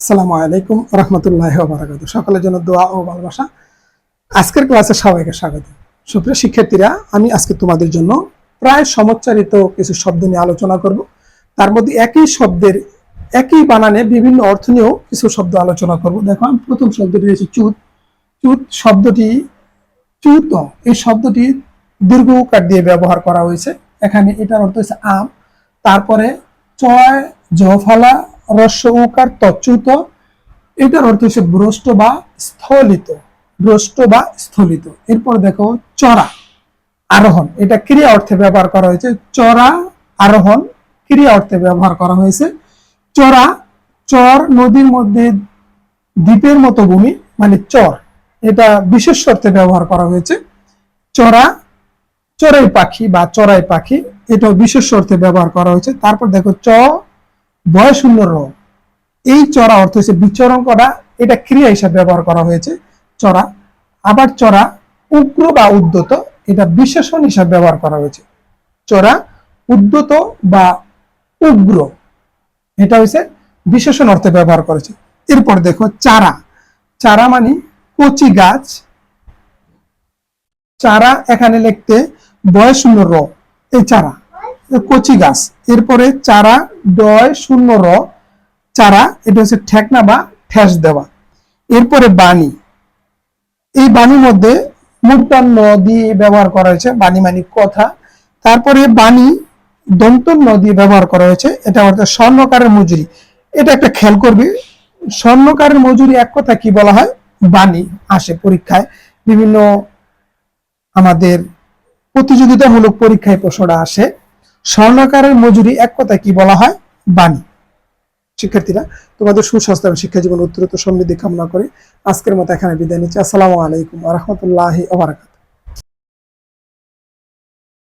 আসসালামু আলাইকুম রহমতুল্লাহ বারাকাত সকলের জন্য দোয়া ও ভালোবাসা। আজকের ক্লাসে সবাইকে স্বাগত। সুপ্রিয় শিক্ষার্থীরা, আমি আজকে তোমাদের জন্য প্রায় সমচ্চারিত কিছু শব্দ নিয়ে আলোচনা করব। তার মধ্যে একই শব্দের, একই বানানে বিভিন্ন অর্থ নিয়েও কিছু শব্দ আলোচনা করব। দেখো, আমি প্রথম শব্দটি হচ্ছে চুত। চুত শব্দটি চুত। এই শব্দটি দীর্ঘ উকার দিয়ে ব্যবহার করা হয়েছে। এখানে এটার অর্থ হচ্ছে আম। তারপরে চয়, জফলা রস্য উকার তচ্যুত এটার অর্থ হচ্ছে ভ্রষ্ট বা স্থলিত, ভ্রষ্ট বা স্থলিত। এরপর দেখো চড়া, আরোহণ। এটা ক্রিয়া অর্থে ব্যবহার করা হয়েছে। চড়া, আরোহণ ক্রিয়া অর্থে ব্যবহার করা হয়েছে। চড়া, চর নদীর মধ্যে দ্বীপের মতো ভূমি মানে চর। এটা বিশেষ অর্থে ব্যবহার করা হয়েছে। চড়া, চড়াই পাখি বা চড়াই পাখি এটা বিশেষ অর্থে ব্যবহার করা হয়েছে। তারপর দেখো চ বয় শূন্য র এই চড়া অর্থ হচ্ছে বিচরণ করা, এটা ক্রিয়া হিসাবে ব্যবহার করা হয়েছে। চড়া, আবার চড়া উগ্র বা উদ্যত, এটা বিশেষণ হিসাবে ব্যবহার করা হয়েছে। চড়া উদ্যত বা উগ্র, এটা হয়েছে বিশেষণ অর্থে ব্যবহার করেছে। এরপর দেখো চারা। চারা মানে কচি গাছ। চারা এখানে লিখতে বয় শূন্য র এই চারা। কচি গাছ। এরপরে চারা ডয় শূন্য র, চারা, এটা হচ্ছে ঠেকনা বা ঠেস দেওয়া। এরপরে বাণী। এই বাণীর মধ্যে মূর্তান ন দিয়ে ব্যবহার করা হয়েছে, বাণী মানে কথা। তারপরে বাণী দন্তন ন দিয়ে ব্যবহার করা হয়েছে, এটা অর্থাৎ স্বর্ণকারের মজুরি। এটা একটা খেয়াল করবে, স্বর্ণকারের মজুরি এক কথা কি বলা হয়? বাণী আসে পরীক্ষায়। বিভিন্ন আমাদের প্রতিযোগিতামূলক পরীক্ষায় প্রশ্নটা আসে। স্বর্ণকারের মজুরি এক কথায় কি বলা হয়? বাণী। শিক্ষার্থীরা, তোমাদের সুস্বাস্থ্য এবং শিক্ষা জীবন উত্তরোত্তর সমৃদ্ধি কামনা করে আজকের মতো এখানে বিদায় নিচ্ছি। আসসালামু আলাইকুম রহমতুল্লাহ